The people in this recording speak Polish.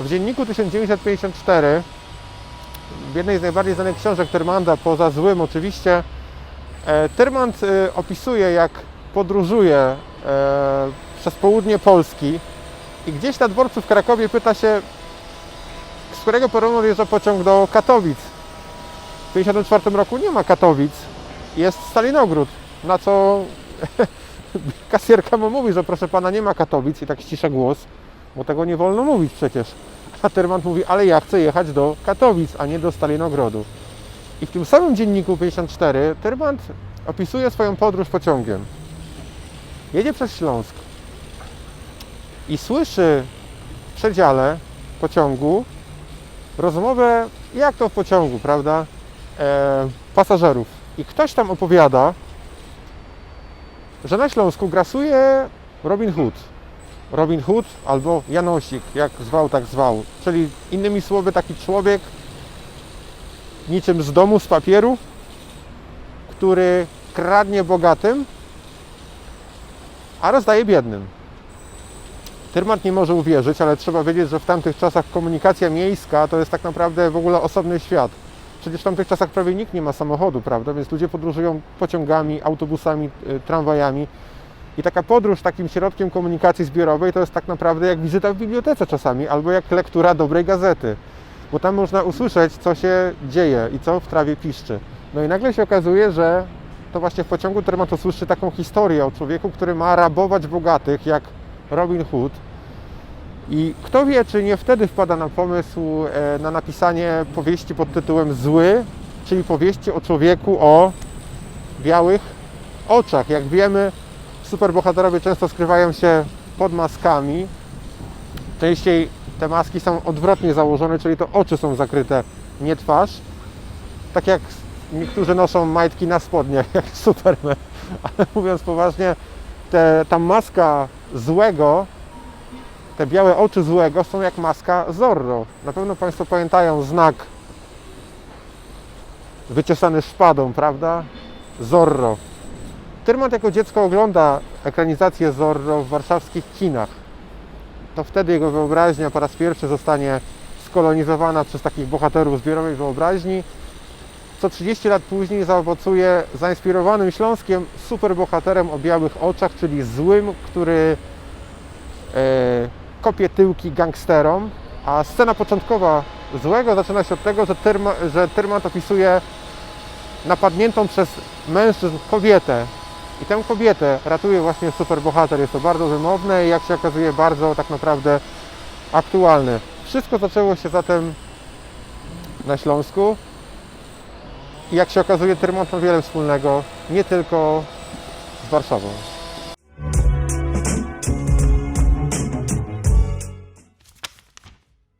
W dzienniku 1954, w jednej z najbardziej znanych książek Tyrmanda, poza złym oczywiście, e, Tyrmand e, opisuje, jak podróżuje e, przez południe Polski i gdzieś na dworcu w Krakowie pyta się, z którego peronu odjeżdża pociąg do Katowic. W 1954 roku nie ma Katowic, jest Stalinogród, na co kasjerka mu mówi, że proszę pana nie ma Katowic i tak ścisza głos, bo tego nie wolno mówić przecież. A Tyrmand mówi, ale ja chcę jechać do Katowic, a nie do Stalinogrodu. I w tym samym dzienniku 54 Tyrmand opisuje swoją podróż pociągiem. Jedzie przez Śląsk i słyszy w przedziale pociągu rozmowę, jak to w pociągu, prawda, e, pasażerów. I ktoś tam opowiada, że na Śląsku grasuje Robin Hood. Robin Hood albo Janosik, jak zwał, tak zwał. Czyli innymi słowy taki człowiek niczym z domu, z papieru, który kradnie bogatym, a rozdaje biednym. Tyrmand nie może uwierzyć, ale trzeba wiedzieć, że w tamtych czasach komunikacja miejska to jest tak naprawdę w ogóle osobny świat. Przecież w tamtych czasach prawie nikt nie ma samochodu, prawda? Więc ludzie podróżują pociągami, autobusami, y, tramwajami. I taka podróż takim środkiem komunikacji zbiorowej to jest tak naprawdę jak wizyta w bibliotece czasami, albo jak lektura dobrej gazety. Bo tam można usłyszeć, co się dzieje i co w trawie piszczy. No i nagle się okazuje, że to właśnie w pociągu Tyrmand usłyszy taką historię o człowieku, który ma rabować bogatych, jak Robin Hood. I kto wie, czy nie wtedy wpada na pomysł e, na napisanie powieści pod tytułem Zły, czyli powieści o człowieku o białych oczach. Jak wiemy, superbohaterowie często skrywają się pod maskami. Częściej te maski są odwrotnie założone, czyli to oczy są zakryte, nie twarz. Tak jak niektórzy noszą majtki na spodniach, jak Superman. Ale mówiąc poważnie, te, ta maska złego, te białe oczy złego są jak maska Zorro. Na pewno Państwo pamiętają znak wyciosany szpadą, prawda? Zorro. Tyrmand jako dziecko ogląda ekranizację Zorro w warszawskich kinach. To wtedy jego wyobraźnia po raz pierwszy zostanie skolonizowana przez takich bohaterów zbiorowej wyobraźni, co 30 lat później zaowocuje zainspirowanym Śląskiem superbohaterem o białych oczach, czyli złym, który e, kopie tyłki gangsterom, a scena początkowa złego zaczyna się od tego, że, Tyrma, że Tyrmand opisuje napadniętą przez mężczyzn kobietę. I tę kobietę ratuje właśnie superbohater. Jest to bardzo wymowne i jak się okazuje bardzo tak naprawdę aktualne. Wszystko zaczęło się zatem na Śląsku. I jak się okazuje, Tyrmand ma wiele wspólnego nie tylko z Warszawą.